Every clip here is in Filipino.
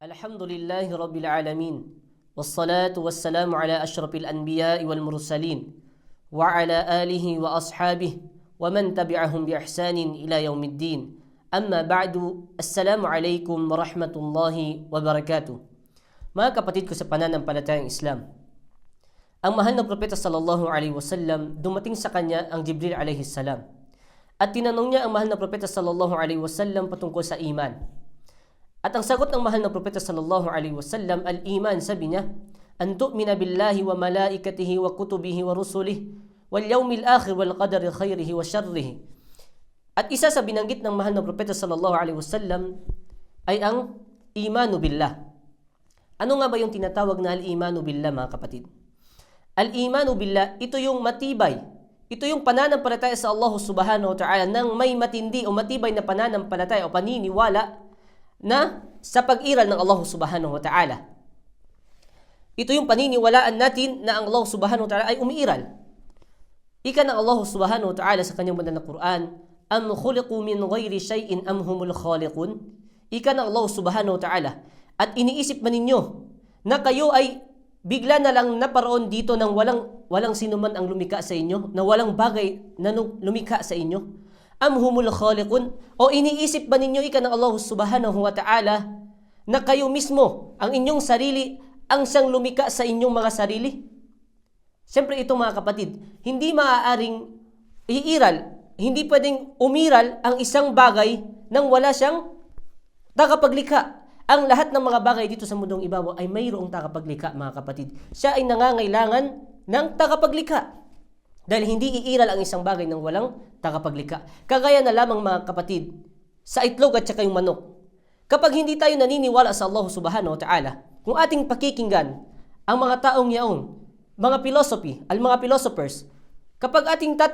الحمد لله رب العالمين والصلاة والسلام على أشرف الأنبياء والمرسلين وعلى آله وأصحابه ومن تبعهم بإحسان إلى يوم الدين أما بعد السلام عليكم ورحمة الله وبركاته Mga kapatid ko sa pananampalatayang Islam, ang mahal na propeta sallallahu alaihi wasallam dumating sa kanya ang Jibril alaihi salam. At tinanong niya ang mahal na propeta sallallahu alaihi wasallam patungkol sa iman. At ang sagot ng mahal na propeta sallallahu alaihi wasallam, al-iman, sabi niya, an tu'mina billahi wa malaikatihi wa kutubihi wa rusulihi wal yawmil akhir wal qadari khairihi wa syarrihi. At isa sa binanggit ng mahal na propeta sallallahu alaihi wasallam ay ang imanu billah. Ano nga ba yung tinatawag na al-imanu billah mga kapatid? Al-imanu billah, ito yung matibay. Ito yung pananampalataya sa Allah subhanahu wa ta'ala ng may matindi o matibay na pananampalataya o paniniwala na sa pag-iral ng Allah subhanahu wa ta'ala. Ito yung paniniwalaan natin na ang Allah subhanahu wa ta'ala ay umiiral. Ika ng Allah subhanahu wa ta'ala sa kanyang banal na Quran, Am khuliqu min ghayri shay'in am humul khaliqun? Ika ng Allah subhanahu wa ta'ala, at iniisip man ninyo na kayo ay bigla na lang naparoon dito ng walang walang sinuman ang lumika sa inyo, na walang bagay na lumika sa inyo? Am humul khaliqun? O iniisip ba ninyo ika ng Allah subhanahu wa ta'ala na kayo mismo, ang inyong sarili, ang siyang lumika sa inyong mga sarili? Siyempre ito mga kapatid, hindi maaaring iiral, hindi pwedeng umiral ang isang bagay nang wala siyang tagapaglikha. Ang lahat ng mga bagay dito sa mundong ibabaw ay mayroong tagapaglikha mga kapatid. Siya ay nangangailangan ng tagapaglikha. Dahil hindi iiral ang isang bagay ng walang tagapaglikha. Kagaya na lamang mga kapatid, sa itlog at saka yung manok. Kapag hindi tayo naniniwala sa Allah subhanahu wa ta'ala, kung ating pakikinggan ang mga taong yaong, mga philosophy, ang mga philosophers, kapag ating tat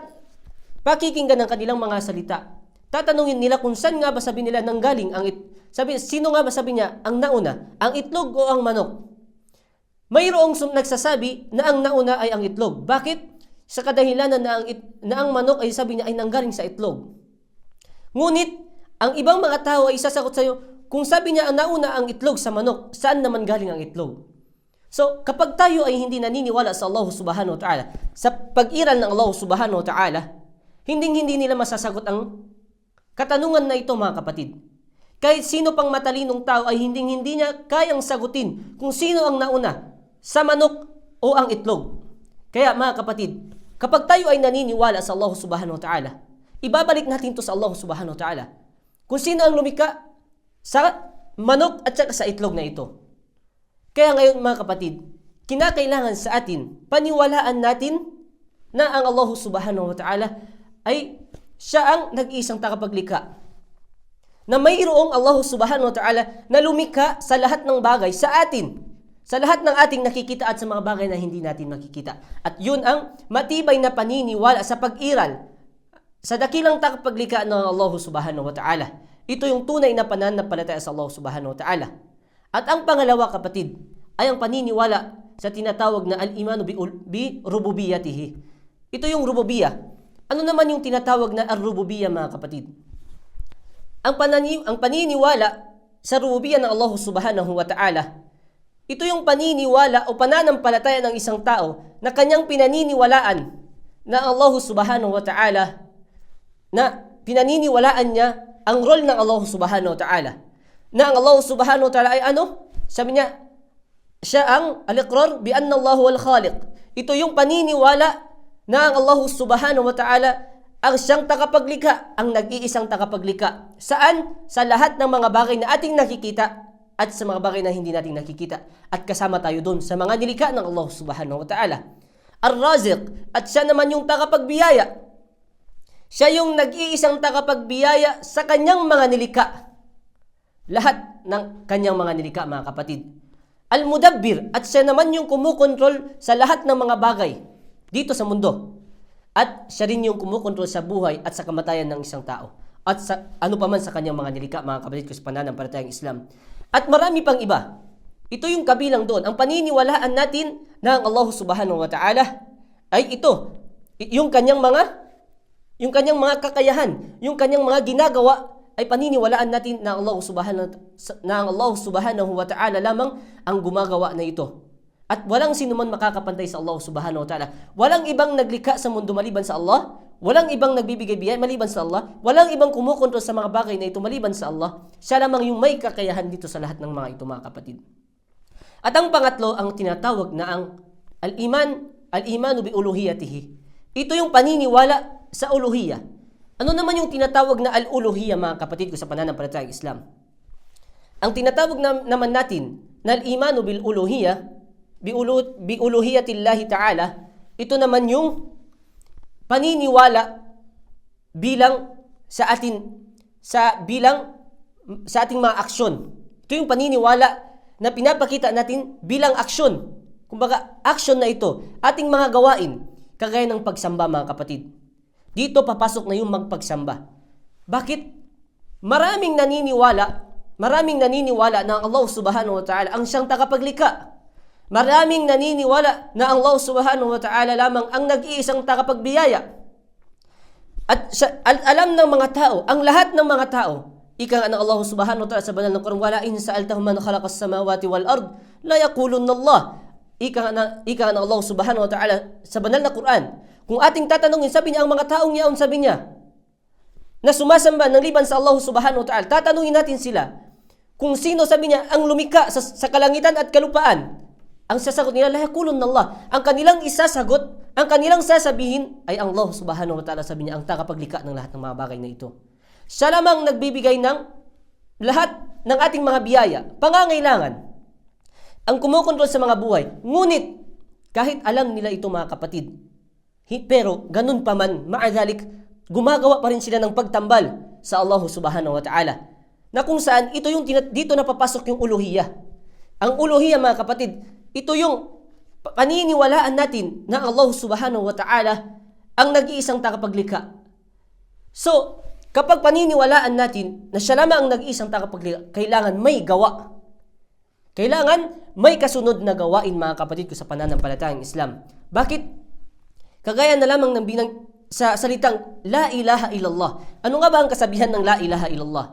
pakikinggan ang kanilang mga salita, tatanungin nila kung saan nga ba sabi nila nanggaling ang it sabi sino nga ba sabi niya ang nauna, ang itlog o ang manok? Mayroong sum- nagsasabi na ang nauna ay ang itlog. Bakit? Sa kadahilanan na ang, it, na ang manok ay sabi niya ay nanggaling sa itlog. Ngunit, ang ibang mga tao ay sasagot sa iyo, kung sabi niya ang nauna ang itlog sa manok, saan naman galing ang itlog? So, kapag tayo ay hindi naniniwala sa Allah subhanahu wa ta'ala, sa pag-iral ng Allah subhanahu wa ta'ala, hinding-hindi nila masasagot ang katanungan na ito mga kapatid. Kahit sino pang matalinong tao ay hinding-hindi niya kayang sagutin kung sino ang nauna, sa manok o ang itlog. Kaya mga kapatid, kapag tayo ay naniniwala sa Allah subhanahu wa ta'ala, ibabalik natin to sa Allah subhanahu wa ta'ala. Kung sino ang lumika sa manok at saka sa itlog na ito. Kaya ngayon mga kapatid, kinakailangan sa atin, paniwalaan natin na ang Allah subhanahu wa ta'ala ay siya ang nag-iisang tagapaglikha. Na mayroong Allah subhanahu wa ta'ala na lumika sa lahat ng bagay sa atin. Sa lahat ng ating nakikita at sa mga bagay na hindi natin makikita. At yun ang matibay na paniniwala sa pag-iral sa dakilang tagapaglikha ng Allah subhanahu wa ta'ala. Ito yung tunay na pananampalataya sa Allah subhanahu wa ta'ala. At ang pangalawa kapatid ay ang paniniwala sa tinatawag na al-imanu bi, bi rububiyatihi. Ito yung rububiyah. Ano naman yung tinatawag na ar-rububiyah mga kapatid? Ang, panani, ang paniniwala sa rububiyah ng Allah subhanahu wa ta'ala, ito yung paniniwala o pananampalataya ng isang tao na kanyang pinaniniwalaan na Allah subhanahu wa ta'ala na pinaniniwalaan niya ang role ng Allah subhanahu wa ta'ala. Na ang Allah subhanahu wa ta'ala ay ano? Sabi niya, siya ang al-iqrar bi anna Allah wal khaliq. Ito yung paniniwala na ang Allah subhanahu wa ta'ala ang siyang tagapaglikha, ang nag-iisang tagapaglikha. Saan? Sa lahat ng mga bagay na ating nakikita at sa mga bagay na hindi natin nakikita. At kasama tayo doon sa mga nilikha ng Allah subhanahu wa ta'ala. Ar-Raziq, at siya naman yung tagapagbiyaya. Siya yung nag-iisang tagapagbiyaya sa kanyang mga nilikha. Lahat ng kanyang mga nilikha, mga kapatid. Al-Mudabbir, at siya naman yung kumukontrol sa lahat ng mga bagay dito sa mundo. At siya rin yung kumukontrol sa buhay at sa kamatayan ng isang tao. At sa ano pa man sa kanyang mga nilikha, mga kapatid ko sa pananampalatayang Islam. At marami pang iba. Ito yung kabilang doon. Ang paniniwalaan natin na Allah subhanahu wa ta'ala ay ito. Yung kanyang mga yung kanyang mga kakayahan, yung kanyang mga ginagawa ay paniniwalaan natin na Allah subhanahu na Allah subhanahu wa ta'ala lamang ang gumagawa na ito. At walang sino man makakapantay sa Allah subhanahu wa ta'ala. Walang ibang naglikha sa mundo maliban sa Allah. Walang ibang nagbibigay biyaya maliban sa Allah. Walang ibang kumukontrol sa mga bagay na ito maliban sa Allah. Siya lamang yung may kakayahan dito sa lahat ng mga ito mga kapatid. At ang pangatlo, ang tinatawag na ang al-iman, al-imanu bi uluhiyatihi. Ito yung paniniwala sa uluhiyya. Ano naman yung tinatawag na al-uluhiyya mga kapatid ko sa pananampalatayang Islam? Ang tinatawag na, naman natin na al-imanu bil uluhiyya, bi, ulu, bi uluhiyatillahi ta'ala, ito naman yung paniniwala bilang sa atin sa bilang sa ating mga aksyon. Ito yung paniniwala na pinapakita natin bilang aksyon. Kumbaga, action na ito, ating mga gawain, kagaya ng pagsamba mga kapatid. Dito papasok na yung magpagsamba. Bakit? Maraming naniniwala, maraming naniniwala na Allah subhanahu wa ta'ala ang siyang tagapaglikha. Maraming naniniwala na ang Allah subhanahu wa ta'ala lamang ang nag-iisang tagapagbiyaya. At sa, al- alam ng mga tao, ang lahat ng mga tao, ika nga ng Allah subhanahu wa ta'ala sa banal ng Quran, wala in sa'altahum man khalaqas samawati wal ard, la yakulun Allah. Ika nga, na, ika nga ng Allah subhanahu wa ta'ala sa banal na Quran. Kung ating tatanungin, sabi niya, ang mga taong yaon, sabi niya, na sumasamba ng liban sa Allah subhanahu wa ta'ala, tatanungin natin sila, kung sino sabi niya, ang lumika sa, sa kalangitan at kalupaan, ang sasagot nila, la yakulun Allah. Ang kanilang isasagot, ang kanilang sasabihin ay ang Allah subhanahu wa ta'ala sabi niya ang tagapaglikha ng lahat ng mga bagay na ito. Siya lamang nagbibigay ng lahat ng ating mga biyaya, pangangailangan. Ang kumukontrol sa mga buhay. Ngunit, kahit alam nila ito mga kapatid, pero ganun pa man, maadalik, gumagawa pa rin sila ng pagtambal sa Allah subhanahu wa ta'ala. Na kung saan, ito yung dito napapasok yung uluhiyah. Ang uluhiyah mga kapatid, ito yung pa- paniniwalaan natin na Allah subhanahu wa ta'ala ang nag-iisang tagapaglikha. So, kapag paniniwalaan natin na siya lamang ang nag-iisang tagapaglikha, kailangan may gawa. Kailangan may kasunod na gawain mga kapatid ko sa pananampalatayang Islam. Bakit? Kagaya na lamang ng binang sa salitang La ilaha illallah. Ano nga ba ang kasabihan ng La ilaha illallah?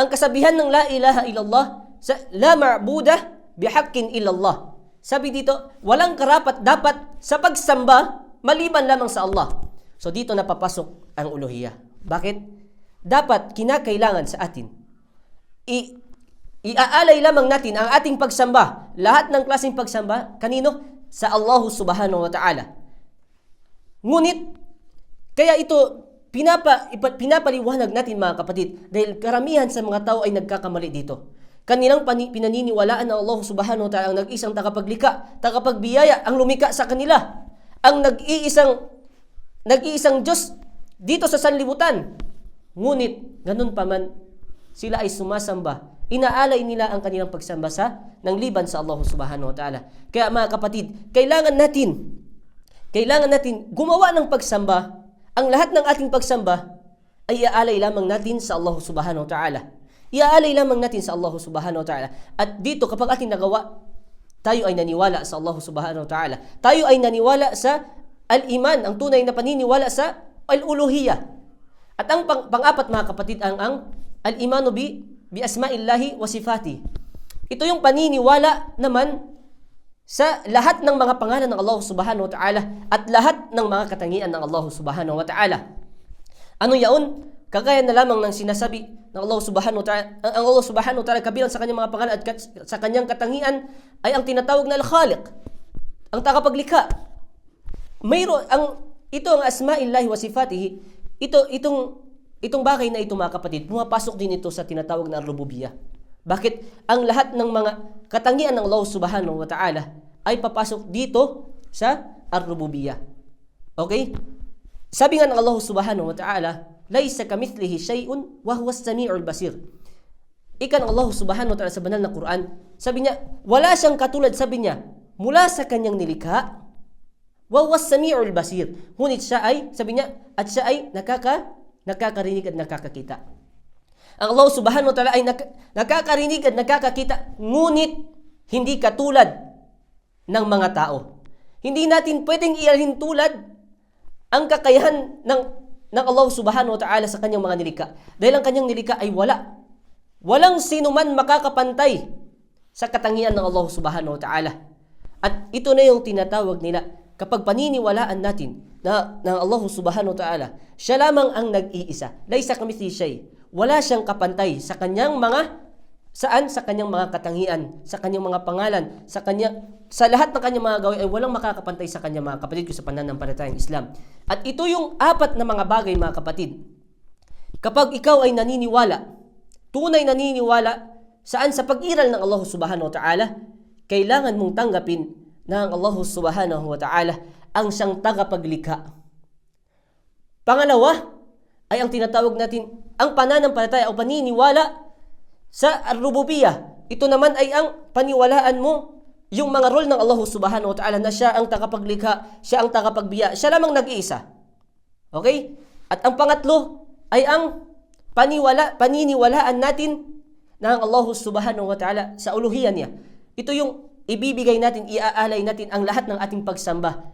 Ang kasabihan ng La ilaha illallah sa La ma'budah bihaqqin illallah. Sabi dito, walang karapat dapat sa pagsamba maliban lamang sa Allah. So dito napapasok ang uluhiyah. Bakit? Dapat kinakailangan sa atin i iaalay lamang natin ang ating pagsamba, lahat ng klaseng pagsamba, kanino? Sa Allah subhanahu wa ta'ala. Ngunit, kaya ito, pinapa, pinapaliwanag natin mga kapatid, dahil karamihan sa mga tao ay nagkakamali dito. Kanilang pinaniniwalaan na Allah subhanahu wa ta'ala ang nag-isang tagapaglikha, tagapagbiyaya, ang lumika sa kanila. Ang nag-iisang, nag-iisang Diyos dito sa sanlibutan. Ngunit, ganun pa man, sila ay sumasamba. Inaalay nila ang kanilang pagsamba sa ng liban sa Allah subhanahu wa ta'ala. Kaya mga kapatid, kailangan natin, kailangan natin gumawa ng pagsamba. Ang lahat ng ating pagsamba ay iaalay lamang natin sa Allah subhanahu wa ta'ala. Iaalay lamang natin sa Allah subhanahu wa ta'ala. At dito, kapag ating nagawa, tayo ay naniwala sa Allah subhanahu wa ta'ala. Tayo ay naniwala sa al-iman, ang tunay na paniniwala sa al-uluhiyah. At ang pang, pang-apat mga kapatid ang ang al-imanu bi bi asma'illahi wa sifati. Ito yung paniniwala naman sa lahat ng mga pangalan ng Allah Subhanahu wa Ta'ala at lahat ng mga katangian ng Allah Subhanahu wa Ta'ala. Ano yaon? Kagaya na lamang ng sinasabi ng Allah Subhanahu wa Ta'ala, ang Allah Subhanahu wa Ta'ala kabilang sa kanyang mga pangalan at sa kanyang katangian ay ang tinatawag na Al-Khaliq, ang tagapaglikha. Mayroon ang ito ang asma'illahi wa sifatihi. Ito itong itong bagay na ito mga kapatid, pumapasok din ito sa tinatawag na rububiyah. Bakit? Ang lahat ng mga katangian ng Allah Subhanahu wa Ta'ala ay papasok dito sa ar-rububiyah. Okay? Sabi nga ng Allah Subhanahu wa Ta'ala, "Laisa kamithlihi shay'un wa huwa as-sami'ul basir." Ikan Allah Subhanahu wa Ta'ala sa banal na Quran, sabi niya, wala siyang katulad, sabi niya, mula sa kanyang nilikha, wa huwa as-sami'ul basir. Ngunit siya ay, sabi niya, at siya ay nakaka, nakakarinig at nakakakita. Ang Allah Subhanahu wa Ta'ala ay nak- nakakarinig at nakakakita, ngunit hindi katulad ng mga tao. Hindi natin pwedeng ialhin tulad ang kakayahan ng ng Allah subhanahu wa ta'ala sa kanyang mga nilikha. Dahil ang kanyang nilikha ay wala. Walang sino man makakapantay sa katangian ng Allah subhanahu wa ta'ala. At ito na yung tinatawag nila kapag paniniwalaan natin na ng Allah subhanahu wa ta'ala, siya lamang ang nag-iisa. Laysa kamithli shay. Wala siyang kapantay sa kanyang mga Saan? Sa kanyang mga katangian, sa kanyang mga pangalan, sa kanya sa lahat ng kanyang mga gawin ay walang makakapantay sa kanyang mga kapatid ko sa pananampalatayang Islam. At ito yung apat na mga bagay mga kapatid. Kapag ikaw ay naniniwala, tunay naniniwala, saan sa pag-iral ng Allah subhanahu wa ta'ala, kailangan mong tanggapin na ang Allah subhanahu wa ta'ala ang siyang tagapaglikha. Pangalawa ay ang tinatawag natin ang pananampalataya o paniniwala sa rububiyah. Ito naman ay ang paniwalaan mo yung mga role ng Allah subhanahu wa ta'ala na siya ang tagapaglikha, siya ang tagapagbiya, siya lamang nag-iisa. Okay? At ang pangatlo ay ang paniwala, paniniwalaan natin ng Allah subhanahu wa ta'ala sa uluhiyan niya. Ito yung ibibigay natin, iaalay natin ang lahat ng ating pagsamba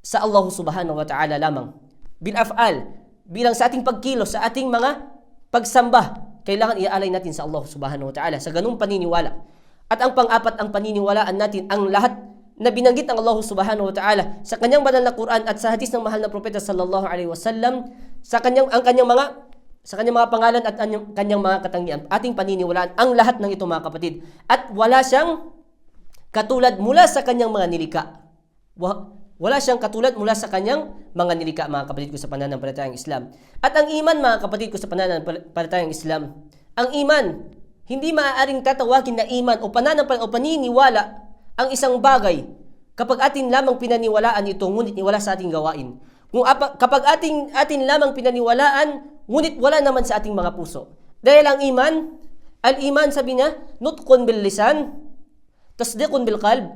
sa Allah subhanahu wa ta'ala lamang. Bilafal, bilang sa ating pagkilos, sa ating mga pagsamba, kailangan iaalay natin sa Allah subhanahu wa ta'ala sa ganung paniniwala. At ang pang-apat ang paniniwalaan natin ang lahat na binanggit ng Allah subhanahu wa ta'ala sa kanyang banal na Quran at sa hadis ng mahal na propeta sallallahu alaihi wasallam sa kanyang ang kanyang mga sa kanyang mga pangalan at kanyang, kanyang mga katangian ating paniniwalaan ang lahat ng ito mga kapatid. At wala siyang katulad mula sa kanyang mga nilika wala siyang katulad mula sa kanyang mga nilika mga kapatid ko sa pananampalatayang Islam at ang iman mga kapatid ko sa pananampalatayang Islam ang iman hindi maaaring tatawagin na iman o pananampalataya o paniniwala ang isang bagay kapag atin lamang pinaniwalaan ito ngunit wala sa ating gawain. Kung apa, kapag ating atin lamang pinaniwalaan ngunit wala naman sa ating mga puso. Dahil ang iman, al-iman sabi niya, nutqun bil lisan, tasdiqun bil qalb,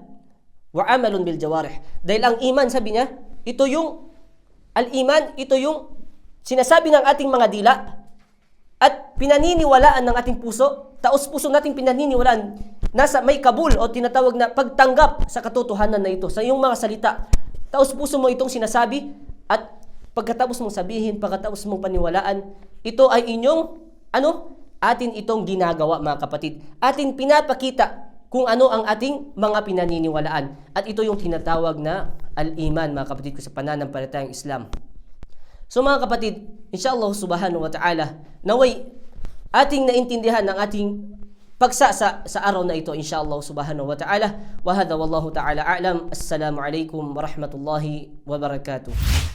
wa amalun bil jawarih. Dahil ang iman sabi niya, ito yung al-iman, ito yung sinasabi ng ating mga dila at pinaniniwalaan ng ating puso, taos puso nating pinaniniwalaan, nasa may kabul o tinatawag na pagtanggap sa katotohanan na ito, sa iyong mga salita. Taos puso mo itong sinasabi at pagkatapos mong sabihin, pagkatapos mong paniwalaan, ito ay inyong, ano, atin itong ginagawa mga kapatid. Atin pinapakita kung ano ang ating mga pinaniniwalaan. At ito yung tinatawag na al-iman mga kapatid ko sa pananampalatayang Islam. So mga kapatid, inshallah subhanahu wa ta'ala, naway ating naintindihan ng ating pagsa sa, sa araw na ito inshallah subhanahu wa ta'ala. Wa hadha wallahu ta'ala a'lam. Assalamu alaikum wa rahmatullahi wa barakatuh.